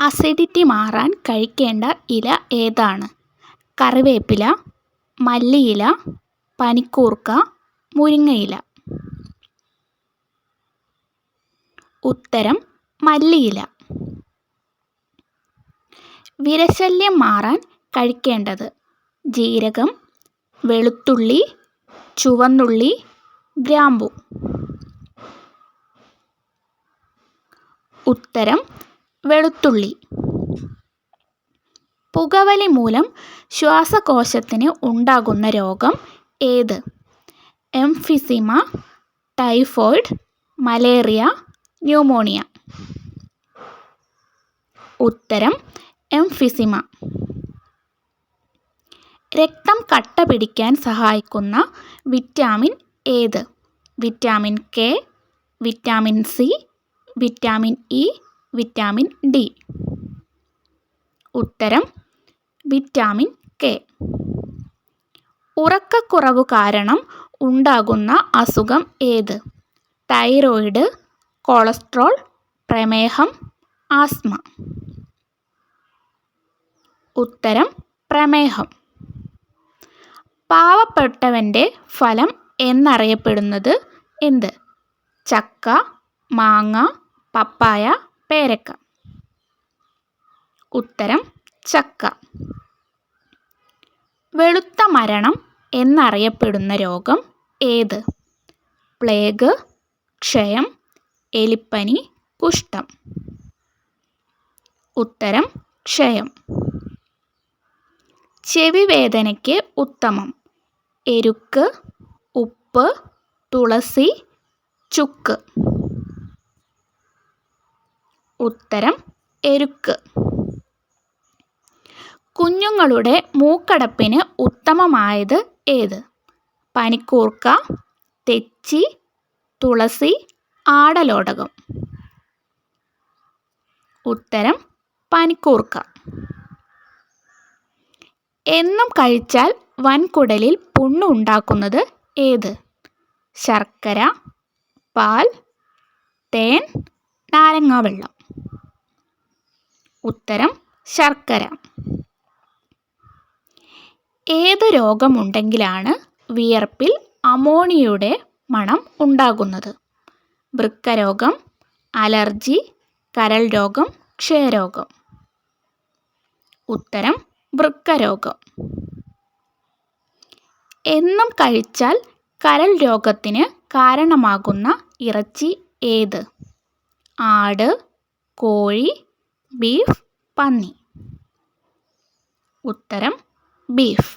Acidity മാറാൻ കഴിക്കേണ്ട ഇല ഏതാണ്? കറിവേപ്പില മല്ലിയില പനിക്കൂർക്ക മുരിങ്ങയില. ഉത്തരം മല്ലിയില. വിരശല്യം മാറാൻ കഴിക്കേണ്ടത് ജീരകം വെളുത്തുള്ളി ചുവന്നുള്ളി ഗ്രാമ്പു. ഉത്തരം വെളുത്തുള്ളി. പുകവലി മൂലം ശ്വാസകോശത്തിന് ഉണ്ടാകുന്ന രോഗം ഏത്? Emphysema typhoid malaria pneumonia. ഉത്തരം എംഫിസിമ. രക്തം കട്ട പിടിക്കാൻ സഹായിക്കുന്ന വിറ്റാമിൻ ഏത്? Vitamin K vitamin C vitamin E vitamin D ഉത്തരം വിറ്റാമിൻ കെ ഉറക്കക്കുറവ് കാരണം ഉണ്ടാകുന്ന അസുഖം ഏത്? തൈറോയിഡ് കൊളസ്ട്രോൾ പ്രമേഹം ആസ്മ ഉത്തരം പ്രമേഹം. പാവപ്പെട്ടവന്റെ ഫലം എന്നറിയപ്പെടുന്നത് എന്ത്? ചക്ക മാങ്ങ പപ്പായ പേരക്ക. ഉത്തരം ചക്ക. വെളുത്ത മരണം എന്നറിയപ്പെടുന്ന രോഗം ഏത്? പ്ലേഗ് ക്ഷയം എലിപ്പനി കുഷ്ഠം. ഉത്തരം ക്ഷയം. ചെവി വേദനയ്ക്ക് ഉത്തമം. എരുക്ക് ഉപ്പ് തുളസി ചുക്ക്. ഉത്തരം എരുക്ക്. കുഞ്ഞുങ്ങളുടെ മൂക്കടപ്പിന് ഉത്തമമായത് ഏത്? പനിക്കൂർക്ക തെച്ചി തുളസി ആടലോടകം. ഉത്തരം പനിക്കൂർക്ക. എന്നും കഴിച്ചാൽ വൻകുടലിൽ പുണ്ണ് ഉണ്ടാക്കുന്നത് ഏത്? ശർക്കര പാൽ തേൻ നാരങ്ങാവെള്ളം ഉത്തരം ശർക്കര. ഏത് രോഗമുണ്ടെങ്കിലാണ് വിയർപ്പിൽ അമോണിയയുടെ മണം ഉണ്ടാകുന്നത്? വൃക്കരോഗം അലർജി കരൾ രോഗം ക്ഷയരോഗം. ഉത്തരം വൃക്കരോഗം. എന്നും കഴിച്ചാൽ കരൾ രോഗത്തിന് കാരണമാകുന്ന ഇറച്ചി ഏത്? ആട് കോഴി ബീഫ് പന്നി. ഉത്തരം ബീഫ്.